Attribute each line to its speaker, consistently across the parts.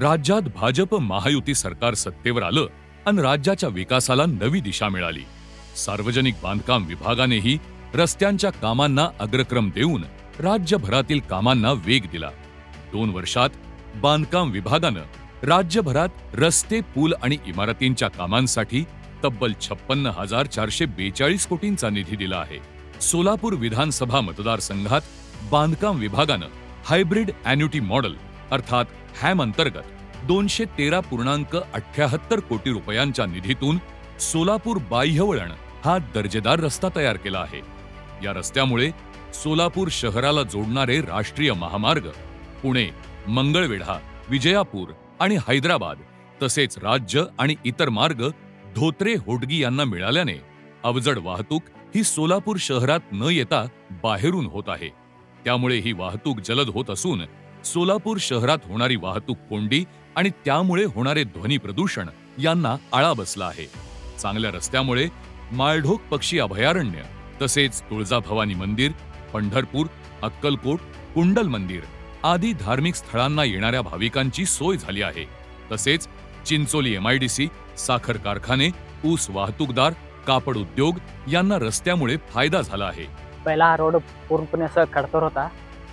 Speaker 1: राज्यात भाजप महायुती सरकार सत्तेवर आलं आणि राज्याच्या विकासाला नवी दिशा मिळाली. सार्वजनिक बांधकाम विभागानेही रस्त्यांच्या कामांना अग्रक्रम देऊन राज्यभरातील कामांना वेग दिला. दोन वर्षात बांधकाम विभागानं राज्यभरात रस्ते पूल आणि इमारतींच्या कामांसाठी तब्बल छप्पन्न हजार चारशे बेचाळीस कोटींचा निधी दिला आहे. सोलापूर विधानसभा मतदारसंघात बांधकाम विभागानं हायब्रिड अॅन्युटी मॉडेल अर्थात हॅम अंतर्गत दोनशे तेरा पूर्णांक अठ्याहत्तर कोटी रुपयांच्या निधीतून सोलापूर बाह्यवळण हा दर्जेदार रस्ता तयार केला आहे. या रस्त्यामुळे सोलापूर शहराला जोडणारे राष्ट्रीय महामार्ग पुणे मंगळवेढा विजयापूर आणि हैदराबाद तसेच राज्य आणि इतर मार्ग धोत्रे होडगी यांना मिळाल्याने अवजड वाहतूक ही सोलापूर शहरात न येता बाहेरून होत आहे. त्यामुळे ही वाहतूक जलद होत असून सोलापूर शहरात होणारी वाहतूक कोंडी आणि त्यामुळे होणारे ध्वनी प्रदूषण यांना आळा बसला आहे. चांगल्या रस्त्यामुळे माळढोक पक्षी अभयारण्य तसेच तुळजाभवानी मंदिर पंढरपूर अक्कलकोट कुंडल मंदिर आदी धार्मिक स्थळांना येणाऱ्या भाविकांची सोय झाली आहे. तसेच चिंचोली एमआयडीसी साखर कारखाने ऊस वाहतूकदार कापड उद्योग यांना रस्त्यामुळे फायदा झाला आहे.
Speaker 2: पहिला हा रोड पूर्णपणे असं खडतर होता.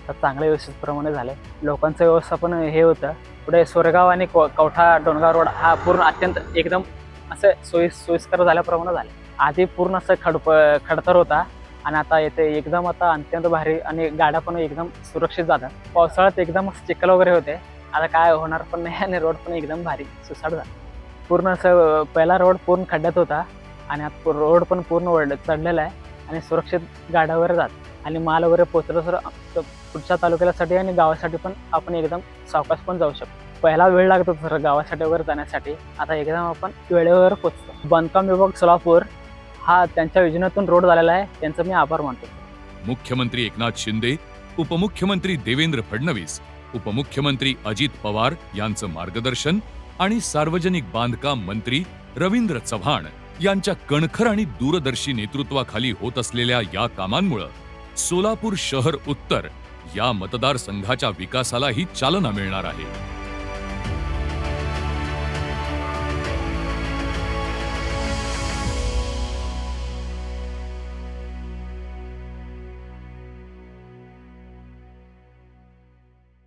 Speaker 2: आता चांगल्या व्यवस्थितप्रमाणे झाले लोकांचं व्यवस्थापन हे होतं. पुढे सोरेगाव आणि को- कवठा डोणगाव रोड हा पूर्ण अत्यंत एकदम असं सोयी सोयीस्कर झाल्याप्रमाणे झालं आधी पूर्ण असं खडप खडतर होता आणि आता येथे एकदम आता अत्यंत भारी आणि गाड्या पण एकदम सुरक्षित जातात. पावसाळ्यात एकदम चिखल वगैरे होते. आता काय होणार पण नाही आणि रोड पण एकदम भारी सुसाट झाला. पूर्ण असं पहिला रोड पूर्ण खड्ड्यात होता आणि आता रोड पण पूर्ण ओढ चढलेला आहे आणि सुरक्षित गाड्या वगैरे जात आणि माल वगैरे पोचलं तर पुढच्या तालुक्यासाठी आणि गावासाठी पण आपण एकदम सावकाश पण जाऊ शकतो. पहिला वेळ लागतो सर गावासाठी वगैरे जाण्यासाठी. आता एकदम आपण वेळेवर पोचतो बांधकाम विभाग सोलापूर हा त्यांच्या योजनेतून रोड झालेला आहे. त्यांचा मी आभार मानतो.
Speaker 1: मुख्यमंत्री एकनाथ शिंदे उपमुख्यमंत्री देवेंद्र फडणवीस उपमुख्यमंत्री अजित पवार यांचं मार्गदर्शन आणि सार्वजनिक बांधकाम मंत्री रवींद्र चव्हाण यांच्या कणखर आणि दूरदर्शी नेतृत्वाखाली होत असलेल्या या कामांमुळं सोलापूर शहर उत्तर या मतदारसंघाच्या विकासालाही चालना मिळणार आहे.